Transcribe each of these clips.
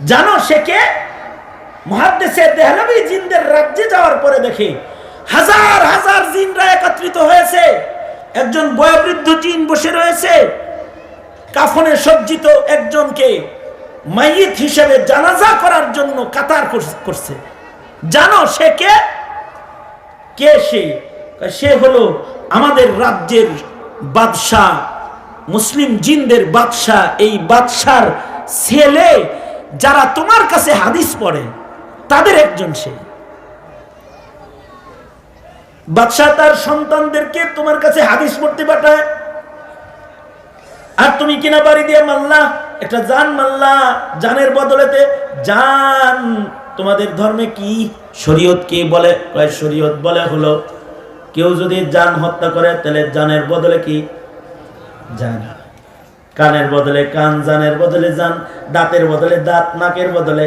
জানো সে কে? মহাদেশে দেহলবি জিনদের রাজ্যে যাওয়ার পরে দেখে হাজার হাজার জিনরা একত্রিত হয়েছে। একজন বয়োবৃদ্ধ জিন বসে রয়েছে। কাফনে সজ্জিত একজনকে মাইয়িত হিসেবে জানাজা করার জন্য কাতার করছে জানো সে কে? কে সে? সে হলো আমাদের রাজ্যের বাদশাহ, মুসলিম জিনদের বাদশাহ। এই বাদশার ছেলে যারা তোমার কাছে হাদিস পড়ে, তাদের একজন সে। বাদশাহ তার সন্তানদেরকে তোমার কাছে হাদিস পড়তে পাঠায়। আর তুমি কিনা বাড়ি দিয়ে মাল্লা, একটা জান মাল্লা, জানের বদলেতে, জান, তোমাদের ধর্মে কি শরীয়ত কি বলে? শরীয়ত বলে হলো, কেউ যদি জান হত্যা করে, তাহলে জানের বদলে কি? জান। কানের বদলে কান, জানের বদলে জান, দাঁতের বদলে দাঁত, নাকের বদলে।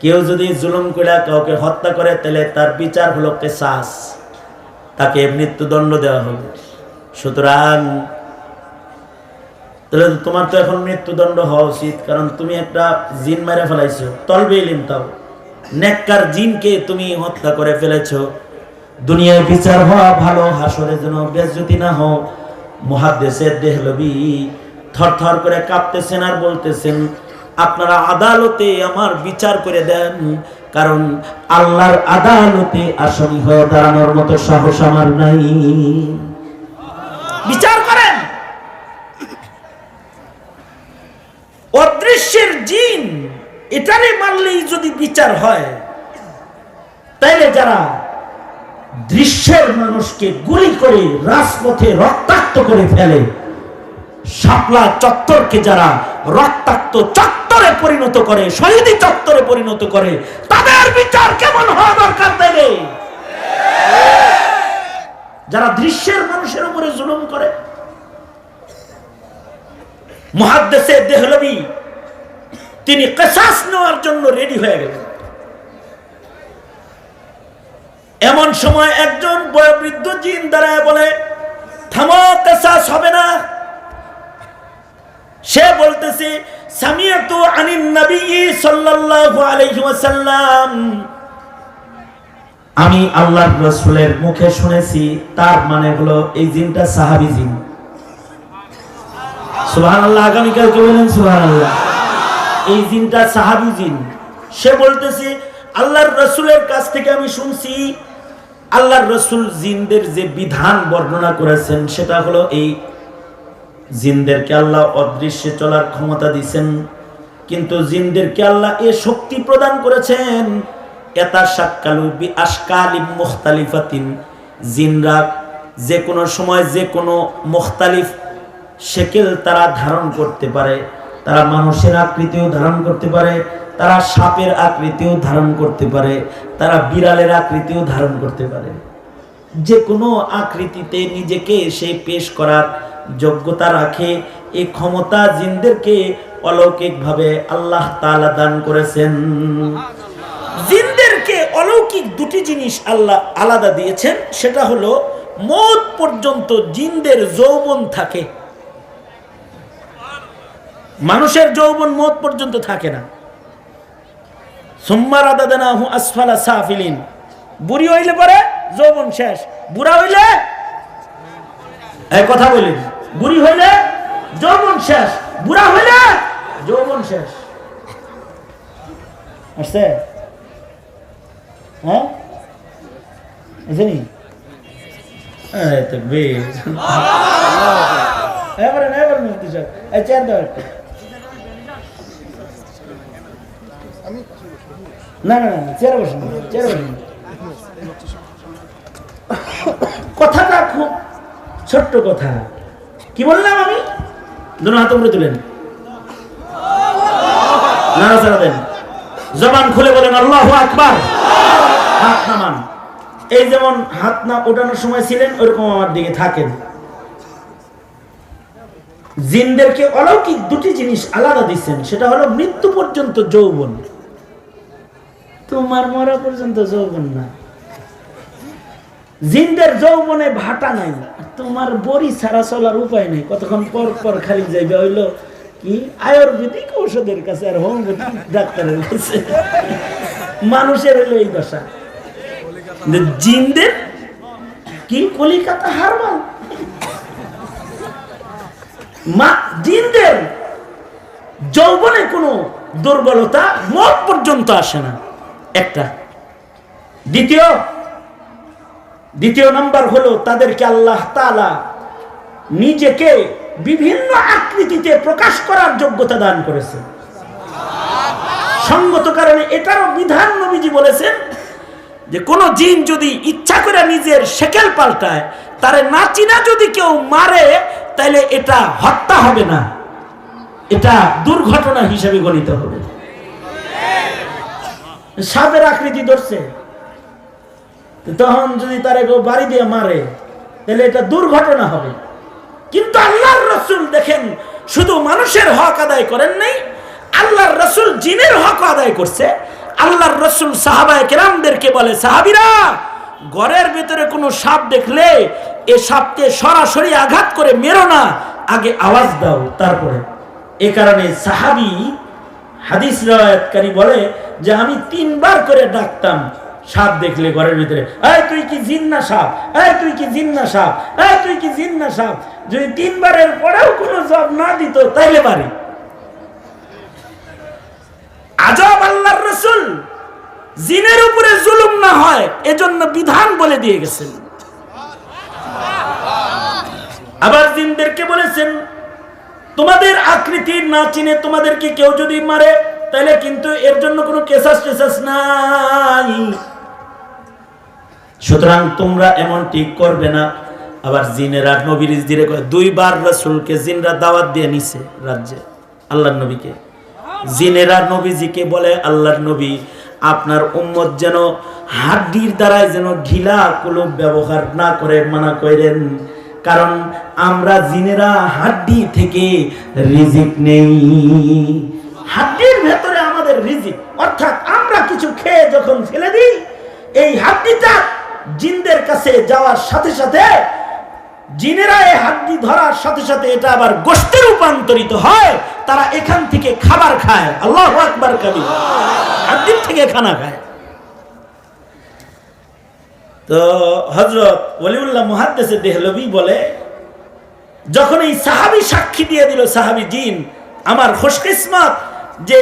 কেউ যদি জুলুম করে কাউকে হত্যা করে, তাহলে তার বিচার হলো কেসাস। তাকে মৃত্যুদণ্ড দেওয়া হবে সুতরাং, তাহলে তোমার তো এখন মৃত্যুদণ্ড হওয়া উচিত, কারণ তুমি একটা জিন মেরে ফেলাইছো। তলবে ইলিম তাও। নেককার জিনকে তুমি হত্যা করে ফেলেছো। দুনিয়ায় বিচার হওয়া ভালো হাসরে যেন বেজ্জতি না হও। মহাদেশের দেহলবি থর থর করে কাঁপতেছেন আর বলতেছেন, আপনারা আদালতে আমার বিচার করে দেন, কারণ আল্লাহর আদালতে আসামি হয়ে দাঁড়ানোর মতো সাহস আমার নাই। বিচার করেন। অদৃশ্যের জিন, এটারে মানলেই যদি বিচার হয়, তাইলে যারা দৃশ্যের মানুষকে গুলি করে রাজপথে রক্তাক্ত করে ফেলে। শাপলা চত্বরকে যারা রক্তাক্ত চত্বরে পরিণত করে, শহীদি চত্বরে পরিণত করে, তাদের বিচার কেমন হওয়া দরকার তাইলে যারা দৃশ্যের মানুষের উপরে জুলুম করে মহাদ্দেশে দেহলবি, তিনি কেসাস নেওয়ার জন্য রেডি হয়ে গেলেন। এমন সময় একজন বয়োবৃদ্ধ জিন দাঁড়ায় বলে হবে না। সে বলতেছে আমি আল্লাহর রাসূলের মুখে শুনেছি, তার মানে হলো এই জিনটা সাহাবী জিন। এই জিনটা সাহাবী জিন। সে বলতেছে, আল্লাহর রাসূলের কাছ থেকে আমি শুনছি আল্লাহর রসুল জিনদের যে বিধান বর্ণনা করেছেন, সেটা হলো এই জিনদেরকে আল্লাহ অদৃশ্যে চলার ক্ষমতা দিছেন কিন্তু জিনদেরকে আল্লাহ এ শক্তি প্রদান করেছেন এটা সাক্কালু বি আশকালিম মুখতালিফাতিন। জিনরা যে কোনো সময় যে কোনো মুখতালিফ শেকেল তারা ধারণ করতে পারে। তারা মানুষের আকৃতিও ধারণ করতে পারে, তারা সাপের আকৃতিও ধারণ করতে পারে, তারা বিড়ালের আকৃতিও ধারণ করতে পারে। যে কোনো আকৃতিতে নিজেকে সে পেশ করার যোগ্যতা রাখে এই ক্ষমতা জিনদেরকে অলৌকিকভাবে আল্লাহ তালা দান করেছেন। জিনদেরকে অলৌকিক দুটি জিনিস আল্লাহ আলাদা দিয়েছেন, সেটা হলো মত পর্যন্ত জিনদের যৌবন থাকে। মানুষের যৌবন মত পর্যন্ত থাকে না। সুম্মার আদাদানাহু আসফালা সাফিলিন। বুড়ি হইলে পরে যৌবন শেষ বুড়া হইলে এই কথা বলি। বুড়ি হইলে যৌবন শেষ বুড়া হইলে যৌবন শেষ। আসছে? হ্যাঁ? আসেনি এই তো বেশ। এবারে এবারে মুক্তি এই চেয়ার দাও না না কথাটা খুব ছোট্ট কথা। কি বললাম আমি? হাত উপরে তুলেন। জবান খুলে বলেন, আল্লাহ আকবার। হাত নামান। এই যেমন হাত না ওঠানোর সময় ছিলেন, ওরকম আমার দিকে থাকেন। জিনদেরকে অলৌকিক দুটি জিনিস আলাদা দিচ্ছেন, সেটা হলো মৃত্যু পর্যন্ত যৌবন। তোমার মরা পর্যন্ত যৌবন না। জিনদের যৌবনে ভাটা নাই তোমার বড়ি ছাড়া চলার উপায় নেই। কতক্ষণ পর পর খালি যাইবে হইল কি? আয়ুর্বেদিক ঔষধের কাছে আর হোমিওপ্যাথিক ডাক্তারের কাছে। মানুষের হলো এই দশা। জিনদের কি? কলিকাতা হারবাল মা, জিনদের যৌবনে কোনো দুর্বলতা মত পর্যন্ত আসে না। একটা। দ্বিতীয় দ্বিতীয় নাম্বার হলো তাদেরকে আল্লাহ তালা নিজেকে বিভিন্ন আকৃতিতে প্রকাশ করার যোগ্যতা দান করেছে সঙ্গত কারণে এটারও বিধান নবীজি বলেছেন যে কোন জিন যদি ইচ্ছা করে নিজের সেকেল পাল্টায়, তারে না চিনা যদি কেউ মারে তাহলে এটা হত্যা হবে না। এটা দুর্ঘটনা হিসেবে গণিত হবে। সাপের আকৃতি ধরছে। তখন যদি তারে কেউ বাড়ি দিয়ে মারে, তাহলে এটা দুর্ঘটনা হবে। কিন্তু আল্লাহর রসুল দেখেন, শুধু মানুষের হক আদায় করেন নাই, আল্লাহর রসুল জিনের হক আদায় করছে। আল্লাহর রসুল সাহাবায় কেরামদেরকে বলে, সাহাবিরা, ঘরের ভিতরে কোনো সাপ দেখলে এ সাপকে সরাসরি আঘাত করে মেরো না। আগে আওয়াজ দাও, তারপরে। এ কারণে সাহাবি হাদিস রায়াতকারী বলে যে আমি তিনবার করে ডাকতাম, সাপ দেখলে ঘরের ভিতরে, এই, তুই কি জিন্না সাপ? এই, তুই কি জিন্না সাপ? এই, তুই কি জিন্না সাপ? যদি তিনবারের পরেও কোনো জব না দিত, তাইলে পারি। আজব আল্লাহর রসুল, জিনের উপরে জুলুম না হয়, এজন্য বিধান বলে দিয়ে গেছেন। আবার জিনদেরকে বলেছেন, তোমাদের আকৃতি না চিনে তোমাদেরকে কেউ যদি মারে তাহলে কিন্তু এর জন্য কোনো কেসাস টেসাস নাই। সুতরাং তোমরা এমন ঠিক করবে না। আবার জিনেরা নবীর দিরে দুইবার রসুলকে জিনরা দাওয়াত দিয়ে নিছে রাজ্যে, আল্লাহর নবীকে। জিনেরা নবীজিকে বলে, আল্লাহর নবী, আপনার উম্মত যেন হাড্ডির দ্বারাই যেন ঢিলা কুলুপ ব্যবহার না করে, মানা করেন। কারণ আমরা জিনেরা হাড্ডি থেকে রিজিক নেই। রিজিক। অর্থাৎ আমরা কিছু খেয়ে যখন ফেলে দিই, এই হাড্ডিটা জিনদের কাছে যাওয়ার সাথে সাথে, জিনেরা এই হাড্ডি ধরার সাথে সাথে এটা আবার রূপান্তরিত হয়। তারা এখান থেকে খাবার খায়। আল্লাহ আকবার কবি। হাড্ডির থেকে খানা খায়। তো হজরত ওলিউল্লাহ মহাদ্দেশে দেহলবি বলে, যখন এই সাহাবি সাক্ষী দিয়ে দিল, সাহাবি জিন, আমার খুশকিসমত যে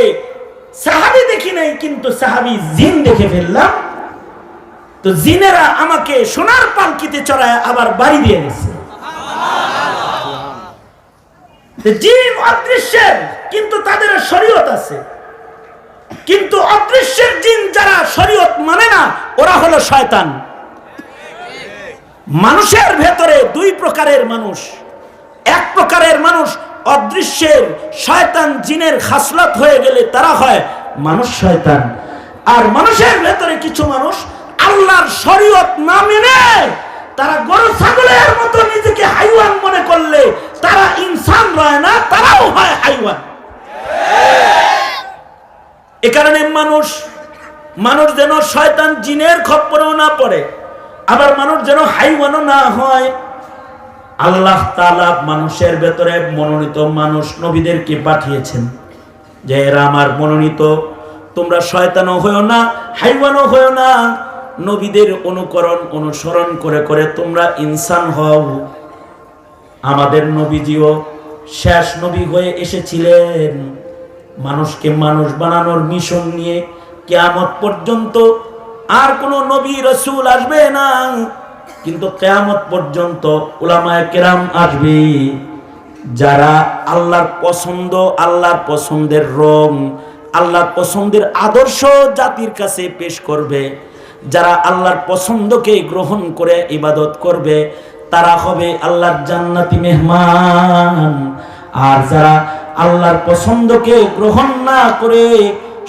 সাহাবি দেখি নাই, কিন্তু সাহাবি জিন দেখে ফেললাম। তো জিনেরা আমাকে সোনার পালকিতে চড়ায় আবার বাড়ি দিয়ে গেছে। জিন অদৃশ্যের, কিন্তু তাদের শরীয়ত আছে। কিন্তু অদৃশ্যের জিন যারা শরীয়ত মানে না, ওরা হলো শয়তান। মানুষের ভেতরে দুই প্রকারের মানুষ। এক প্রকারের মানুষ অদৃশ্যের শয়তান জিনের খাসলত হয়ে গেলে তারা হয় মানুষ শয়তান। আর মানুষের ভেতরে কিছু মানুষ আল্লাহর শরীয়ত না মেনে তারা গরু ছাগলের মতো নিজেকে হাইওয়ান মনে করলে তারা ইনসান রয় না, তারাও হয় হাইওয়ান। এ কারণে মানুষ মানুষ যেন শয়তান জিনের খপ্পরেও না পড়ে, আবার মানুষ যেন হাইওয়ানও না হয়। আল্লাহ তালা মানুষের ভেতরে মনোনীত মানুষ নবীদেরকে পাঠিয়েছেন যে এরা আমার মনোনীত। তোমরা শয়তানও হয়েও না, হাইওয়ানও হয়েও না। নবীদের অনুকরণ, অনুসরণ করে করে তোমরা ইনসান হও। আমাদের নবীজিও শেষ নবী হয়ে এসেছিলেন। মানুষকে মানুষ বানানোর মিশন নিয়ে কেয়ামত পর্যন্ত আর কোনো নবী রসুল আসবে না। কিন্তু কেয়ামত পর্যন্ত উলামায় কেরাম আসবে। যারা আল্লাহর পছন্দ, আল্লাহর পছন্দের রং, আল্লাহর পছন্দের আদর্শ জাতির কাছে পেশ করবে। যারা আল্লাহর পছন্দকে গ্রহণ করে ইবাদত করবে, তারা হবে আল্লাহর জান্নাতি মেহমান। আর যারা আল্লাহর পছন্দকে গ্রহণ না করে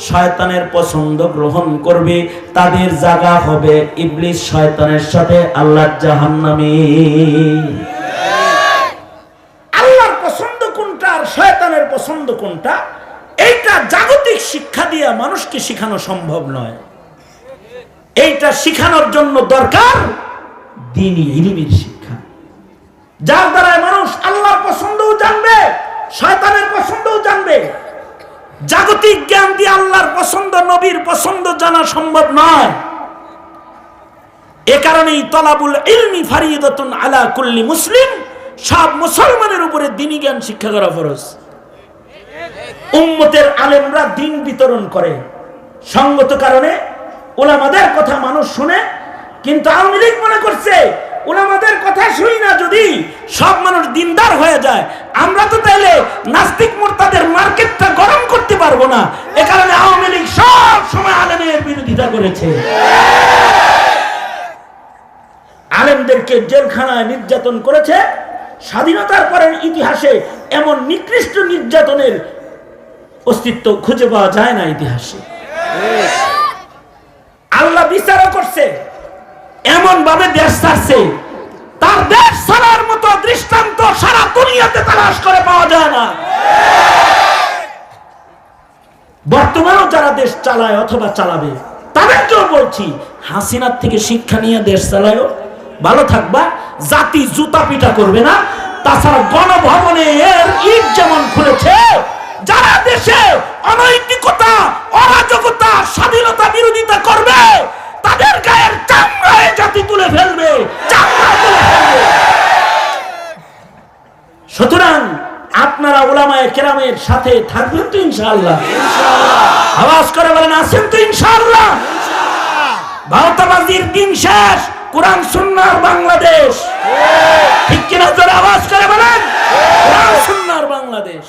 শয়তানের পছন্দ গ্রহণ করবে, তাদের জায়গা হবে ইবলিস শয়তানের সাথে আল্লাহর জাহান্নামে। আল্লাহর পছন্দ কোনটা আর শয়তানের পছন্দ কোনটা? এইটা জাগতিক শিক্ষা দিয়ে মানুষকে শেখানো সম্ভব নয়। এইটা শিখানোর জন্য দরকার দিনই ইলিমের শিক্ষা। যার দ্বারা মানুষ আল্লাহর পছন্দও জানবে, শয়তানের পছন্দও জানবে। জাগতিক জ্ঞান দিয়ে আল্লাহর পছন্দ, নবীর পছন্দ জানা সম্ভব নয়। এ কারণেই তলাবুল ইলমি ফারিদাতুন আলা কুল্লি মুসলিম, সব মুসলমানের উপরে দিনী জ্ঞান শিক্ষা করা ফরজ। উম্মতের আলেমরা দিন বিতরণ করে। সঙ্গত কারণে ওলামাদের কথা মানুষ শুনে, কিন্তু আওয়ামী লীগ মনে করছে ওলামাদের কথা শুনি না যদি সব মানুষ দিনদার হয়ে যায়, আমরা তো তাইলে নাস্তিক মোর্তাদের মার্কেটটা গরম করতে পারব না। এ কারণে আওয়ামী লীগ সব সময় আলেমের বিরোধিতা করেছে। আলেমদেরকে জেলখানায় নির্যাতন করেছে। স্বাধীনতার পরের ইতিহাসে এমন নিকৃষ্ট নির্যাতনের অস্তিত্ব খুঁজে পাওয়া যায় না ইতিহাসে। আল্লাহ বিচারও করছে। এমন ভাবে দেশ ছাড়ছে, তার দেশ ছাড়ার মতো দৃষ্টান্ত সারা দুনিয়াতে তালাশ করে পাওয়া যায় না। বর্তমানেও যারা দেশ চালায় অথবা চালাবে তাদেরকেও বলছি, হাসিনার থেকে শিক্ষা নিয়ে দেশ চালায়ও, ভালো থাকবা, জাতি জুতা পিটা করবে না, তাছাড়া গণভবনে এর ইট যেমন খুলেছে, যারা দেশে অনৈতিকতা, অরাজকতা, স্বাধীনতা বিরোধিতা করবে তাদের গায়ের চামড়ায় জাতি তুলে ফেলবে সুতরাং আপনারা ওলামায়ে কেরামের সাথে থাকবেন তো ইনশাআল্লাহ। আওয়াজ করে বলেন, আছেন তো ইনশাআল্লাহ? ভারতাবাজির দিন শেষ, কোরআন সুন্নার বাংলাদেশ। ঠিক কিনা জোরে আওয়াজ করে বলেন? কোরআন সুন্নার বাংলাদেশ।